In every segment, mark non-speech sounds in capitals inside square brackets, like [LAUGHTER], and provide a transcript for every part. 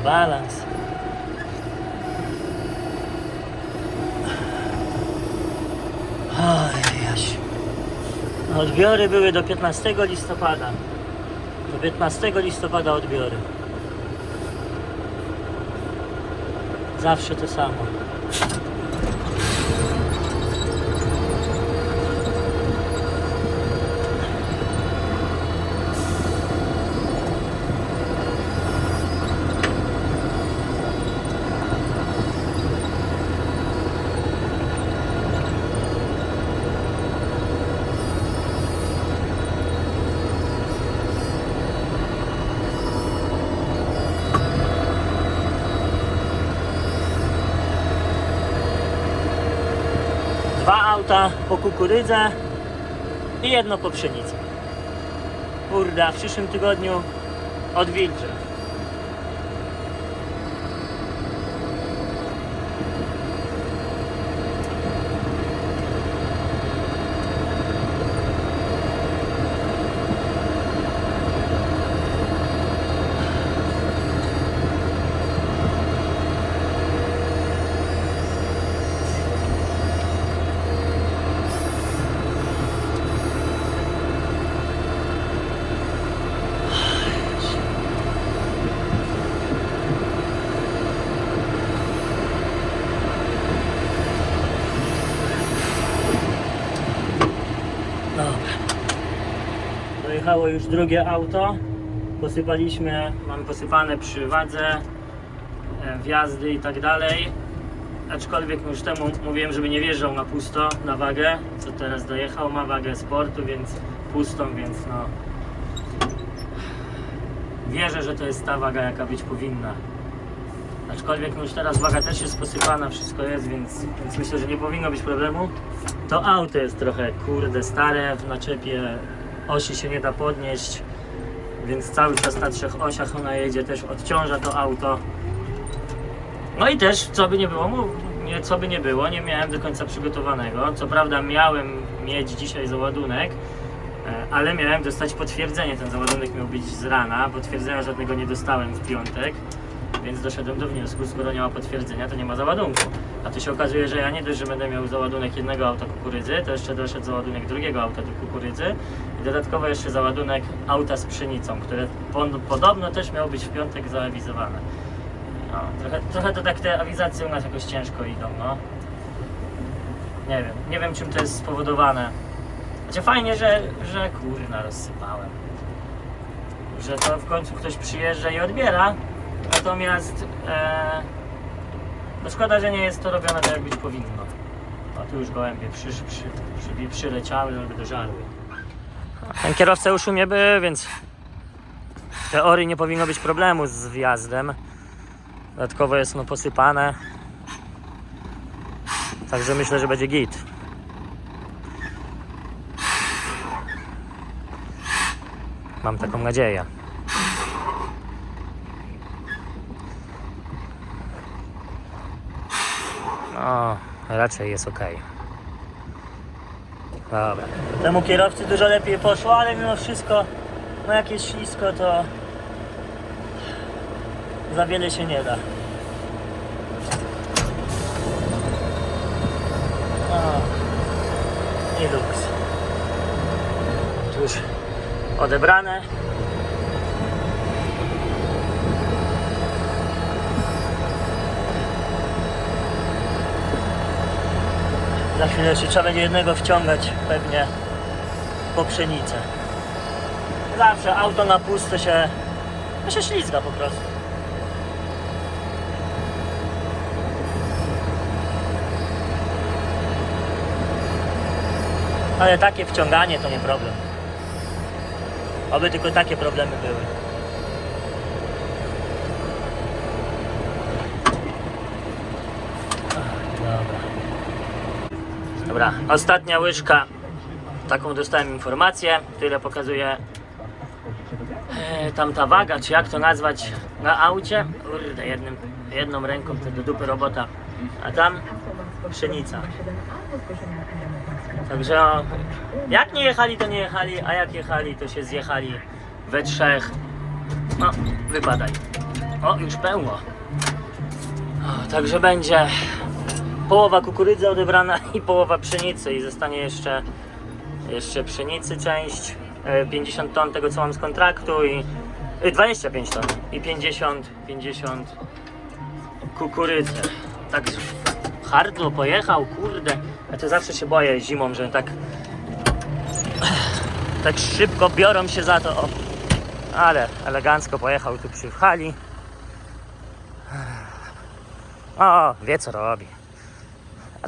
balans. Oj, Jasiu. Odbiory były do 15 listopada. Do 15 listopada odbiory. Zawsze to samo. Auta po kukurydzę i jedno po pszenicę. Kurde, a w przyszłym tygodniu odwilżę. Dojechało już drugie auto. Posypaliśmy, mamy posypane przy wadze, e, wjazdy i tak dalej. Aczkolwiek już temu mówiłem, żeby nie wjeżdżał na pusto, na wagę, co teraz dojechał, ma wagę sportu, więc pustą, więc no... Wierzę, że to jest ta waga, jaka być powinna. Aczkolwiek no już teraz waga też jest posypana, wszystko jest, więc, więc myślę, że nie powinno być problemu. To auto jest trochę kurde stare, w naczepie osi się nie da podnieść, więc cały czas na trzech osiach ona jedzie, też odciąża to auto. No i też, co by nie było, nie, co by nie było, nie miałem do końca przygotowanego. Co prawda miałem mieć dzisiaj załadunek, e, ale miałem dostać potwierdzenie. Ten załadunek miał być z rana, potwierdzenia żadnego nie dostałem w piątek. Więc doszedłem do wniosku, skoro nie ma potwierdzenia, to nie ma załadunku. A tu się okazuje, że ja nie dość, że będę miał załadunek jednego auta kukurydzy, to jeszcze doszedł załadunek drugiego auta do kukurydzy dodatkowo jeszcze załadunek auta z pszenicą, które podobno też miało być w piątek zaawizowane. No, trochę, trochę to tak te awizacje u nas jakoś ciężko idą, no. Nie wiem, nie wiem czym to jest spowodowane. Znaczy fajnie, że, że kurna rozsypałem. Że to w końcu ktoś przyjeżdża i odbiera, Natomiast e, no szkoda, że nie jest to robione tak jak być powinno. A tu już gołębie przy, przy, przy, przyleciały, żeby dożarły. Ten kierowca już u mnie był, więc w teorii nie powinno być problemu z wjazdem. Dodatkowo jest no posypane. Także myślę, że będzie git. Mam taką nadzieję. No, raczej jest ok. Dobra. Temu kierowcy dużo lepiej poszło, ale mimo wszystko, no jak jest ślisko, to za wiele się nie da. O, luks. Tu już odebrane. Za chwilę jeszcze trzeba będzie jednego wciągać pewnie po pszenicę. Zawsze auto na pusto się, się ślizga po prostu. Ale takie wciąganie to nie problem. Oby tylko takie problemy były. Ach, Dobra. Dobra, ostatnia łyżka. Taką dostałem informację, tyle pokazuje e, tamta waga, czy jak to nazwać na aucie. Kurde, jednym, jedną ręką to do dupy robota. A tam pszenica. Także o, jak nie jechali, to nie jechali, a jak jechali, to się zjechali we trzech. No, wypadaj. O, już pełno. O, także będzie połowa kukurydzy odebrana i połowa pszenicy i zostanie jeszcze, jeszcze pszenicy część, e, 50 ton tego co mam z kontraktu i e, 25 ton i 50, 50 kukurydzy. Tak hardlo pojechał, kurde. Ja to zawsze się boję zimą, że tak tak szybko biorą się za to. O. Ale elegancko pojechał tu przy hali. O, wie co robi.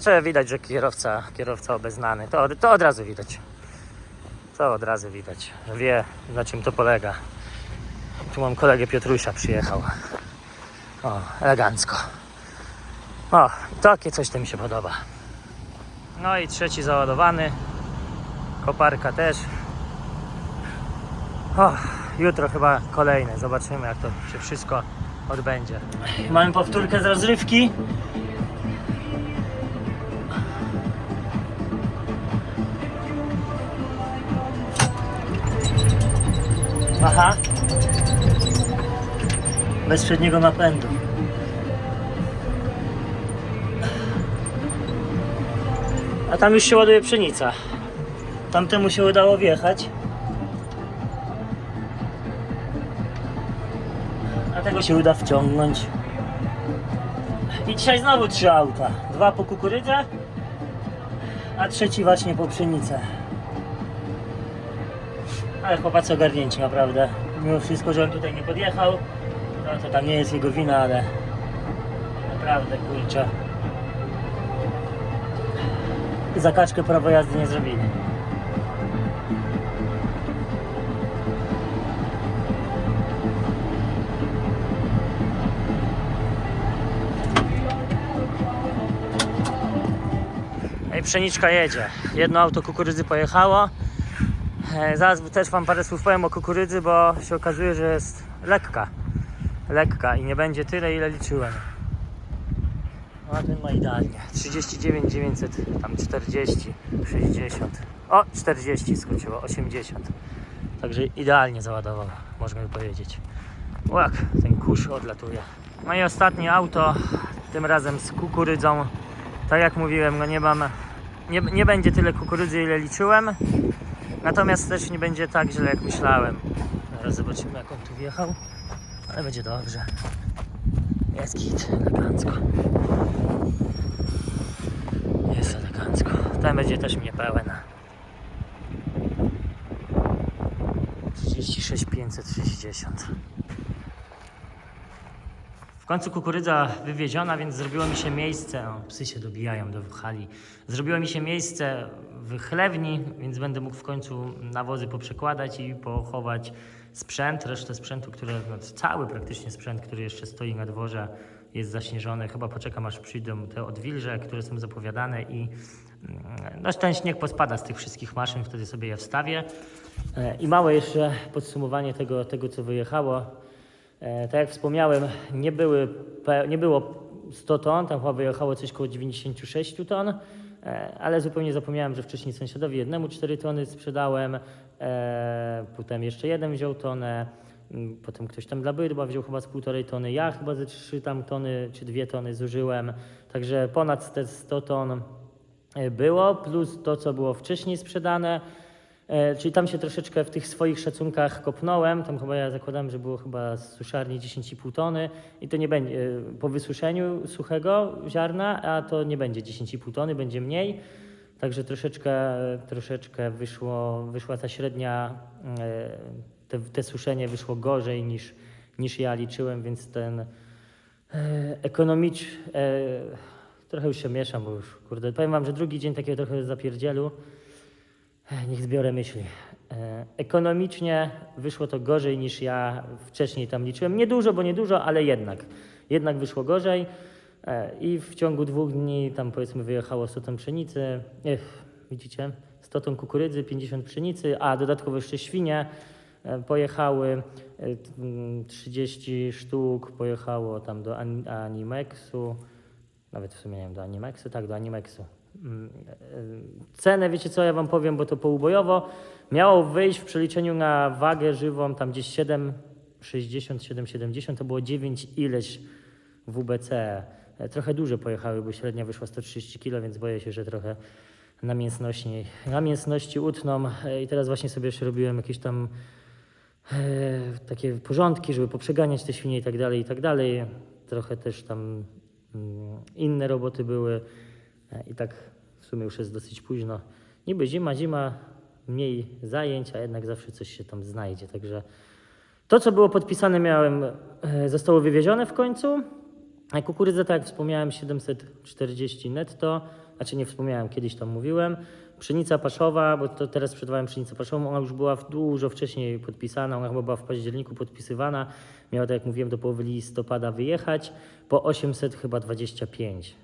Znaczy widać, że kierowca, kierowca obeznany. To, to od razu widać. To od razu widać. Wie na czym to polega. Tu mam kolegę Piotrusia przyjechał. O, elegancko. O, takie coś to mi się podoba. No i trzeci załadowany. Koparka też. O, jutro chyba kolejne. Zobaczymy jak to się wszystko odbędzie. Mamy powtórkę z rozrywki. Bez przedniego napędu. A tam już się ładuje pszenica. Tamtemu się udało wjechać. A tego się uda wciągnąć. I dzisiaj znowu trzy auta. Dwa po kukurydzę, a trzeci właśnie po pszenicę. Ale chłopacy ogarnięci naprawdę. Mimo wszystko, że on tutaj nie podjechał, to tam nie jest jego wina, ale naprawdę kurczę. Zakaczkę prawo jazdy nie zrobili. I pszeniczka jedzie. Jedno auto kukurydzy pojechało. E, Zaraz też Wam parę słów powiem o kukurydzy, bo się okazuje, że jest lekka. Lekka i nie będzie tyle, ile liczyłem. A ma idealnie. 39 900, tam 40, 60. O, 40 skoczyło, 80. Także idealnie załadował, można by powiedzieć. Łak, ten kurz odlatuje. No i ostatnie auto, tym razem z kukurydzą. Tak jak mówiłem, no nie mam, nie, nie będzie tyle kukurydzy, ile liczyłem. Natomiast też nie będzie tak źle, jak myślałem. Zaraz zobaczymy, jak on tu wjechał. Ale będzie dobrze. Jest git, elegancko. Jest elegancko. Ten będzie też mnie pełen. 36 560. W końcu kukurydza wywieziona, więc zrobiło mi się miejsce. O, psy się dobijają do hali. Zrobiło mi się miejsce w chlewni, więc będę mógł w końcu nawozy poprzekładać i pochować sprzęt, resztę sprzętu, który, no, cały praktycznie sprzęt, który jeszcze stoi na dworze, jest zaśnieżony. Chyba poczekam, aż przyjdą te odwilże, które są zapowiadane i mm, no, ten śnieg pospada z tych wszystkich maszyn, wtedy sobie je wstawię. E, I małe jeszcze podsumowanie tego, tego co wyjechało. E, tak jak wspomniałem, nie, były, nie było 100 ton, tam chyba wyjechało coś koło 96 ton, e, ale zupełnie zapomniałem, że wcześniej sąsiadowi jednemu 4 tony sprzedałem, e, potem jeszcze jeden wziął tonę, potem ktoś tam dla bydła wziął chyba z półtorej tony, ja chyba ze 3 tam tony czy 2 tony zużyłem, także ponad te 100 ton było, plus to, co było wcześniej sprzedane. E, czyli tam się troszeczkę w tych swoich szacunkach kopnąłem. Tam chyba ja zakładam, że było chyba z suszarni 10,5 tony i to nie będzie e, po wysuszeniu suchego ziarna, a to nie będzie 10,5 tony, będzie mniej. Także troszeczkę, troszeczkę wyszło, wyszła ta średnia, e, te, te suszenie wyszło gorzej niż, niż ja liczyłem, więc ten ekonomicz, trochę już się mieszam, bo już kurde, powiem wam, że drugi dzień takiego trochę zapierdzielu. Ech, Niech zbiorę myśli. E, Ekonomicznie wyszło to gorzej niż ja wcześniej tam liczyłem. Niedużo, bo niedużo, ale jednak. Jednak wyszło gorzej. E, I w ciągu dwóch dni tam powiedzmy wyjechało 100 ton pszenicy. Ech, widzicie? 100 ton kukurydzy, 50 pszenicy, a dodatkowo jeszcze świnie e, pojechały. e, t- mm, 30 sztuk pojechało tam do An- Animexu. Nawet w sumie nie wiem, do Animexu? Tak, do Animexu. E, e, Cenę, wiecie co, ja wam powiem, bo to poubojowo. Miało wyjść w przeliczeniu na wagę żywą tam gdzieś 7, 60, 7, 70 to było 9 ileś WBC. Trochę duże pojechały, bo średnia wyszła 130 kg, więc boję się, że trochę na mięsności, na mięsności utną. E, I teraz właśnie sobie jeszcze robiłem jakieś tam e, takie porządki, żeby poprzeganiać te świnie i tak dalej, i tak dalej. Trochę też tam mm, inne roboty były i tak w sumie już jest dosyć późno. Niby zima, zima, mniej zajęć, a jednak zawsze coś się tam znajdzie, także to, co było podpisane, miałem, e, zostało wywiezione w końcu. A kukurydza, tak jak wspomniałem, 740 netto. Znaczy nie wspomniałem, kiedyś tam mówiłem. Pszenica paszowa, bo to teraz sprzedawałem pszenicę paszową, ona już była dużo wcześniej podpisana, ona chyba była w październiku podpisywana. Miała, tak jak mówiłem, do połowy listopada wyjechać. Po 800 chyba 25.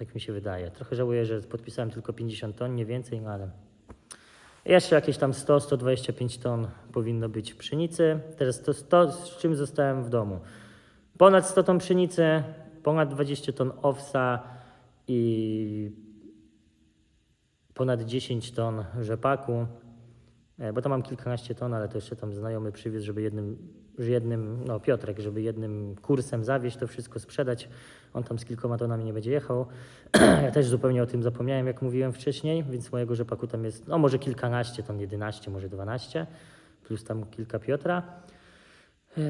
Tak mi się wydaje. Trochę żałuję, że podpisałem tylko 50 ton, nie więcej, no ale jeszcze jakieś tam 100-125 ton powinno być pszenicy. Teraz to 100, z czym zostałem w domu. Ponad 100 ton pszenicy, ponad 20 ton owsa i ponad 10 ton rzepaku. E, Bo tam mam kilkanaście ton, ale to jeszcze tam znajomy przywiózł, żeby jednym, jednym, no Piotrek, żeby jednym kursem zawieźć to wszystko, sprzedać. On tam z kilkoma tonami nie będzie jechał. [CLEARS THROAT] ja też zupełnie o tym zapomniałem, jak mówiłem wcześniej, więc mojego rzepaku tam jest, no może kilkanaście ton, 11, może 12, plus tam kilka Piotra. E,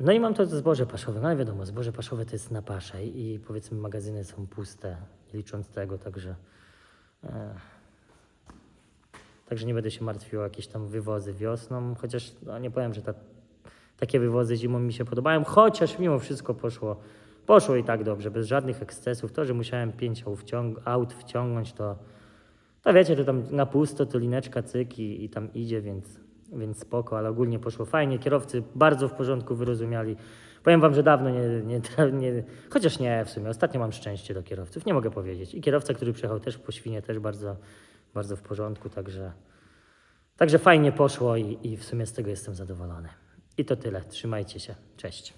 No i mam to zboże paszowe. No ale wiadomo, zboże paszowe to jest na paszę i powiedzmy magazyny są puste, licząc tego, także... Także nie będę się martwił o jakieś tam wywozy wiosną, chociaż no, nie powiem, że ta, takie wywozy zimą mi się podobają, chociaż mimo wszystko poszło, poszło i tak dobrze, bez żadnych ekscesów. To, że musiałem pięć aut wciągnąć, to, to wiecie, to tam na pusto, to lineczka cyk i, i tam idzie, więc, więc spoko, ale ogólnie poszło fajnie. Kierowcy bardzo w porządku wyrozumiali. Powiem wam, że dawno nie, nie, [LAUGHS] nie, chociaż nie w sumie, ostatnio mam szczęście do kierowców, nie mogę powiedzieć. I kierowca, który przyjechał też po świnie, też bardzo, bardzo w porządku, także, także fajnie poszło i, i w sumie z tego jestem zadowolony. I to tyle, trzymajcie się, cześć.